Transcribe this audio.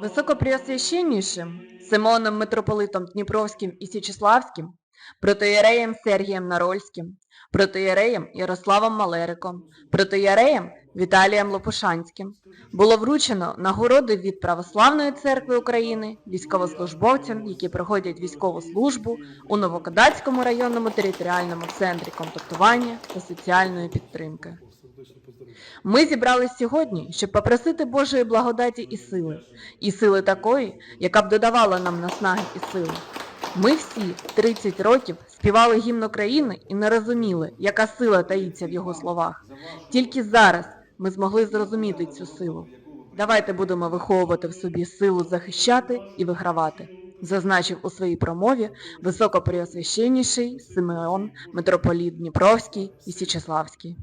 Високопреосвященнішим Симоном митрополитом Дніпровським і Січеславським, протоєреєм Сергієм Нарольським, протоєреєм Ярославом Малериком, протоєреєм Віталієм Лопушанським було вручено нагороди від Православної церкви України військовослужбовцям, які проходять військову службу у Новокодацькому районному територіальному центрі комплектування та соціальної підтримки. Ми зібрались сьогодні, щоб попросити Божої благодаті і сили, і сили такої, яка б додавала нам наснаги і сили. Ми всі 30 років співали гімн України і не розуміли, яка сила таїться в його словах. Тільки зараз ми змогли зрозуміти цю силу. Давайте будемо виховувати в собі силу захищати і вигравати, зазначив у своїй промові високопреосвященніший Симеон, митрополіт Дніпровський і Січеславський.